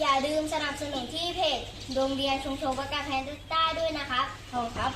อย่าลืมสนับสนุนที่เพจโรงเรียนชุมชนประกาศแพนด้าด้วยนะครับขอบคุณครับ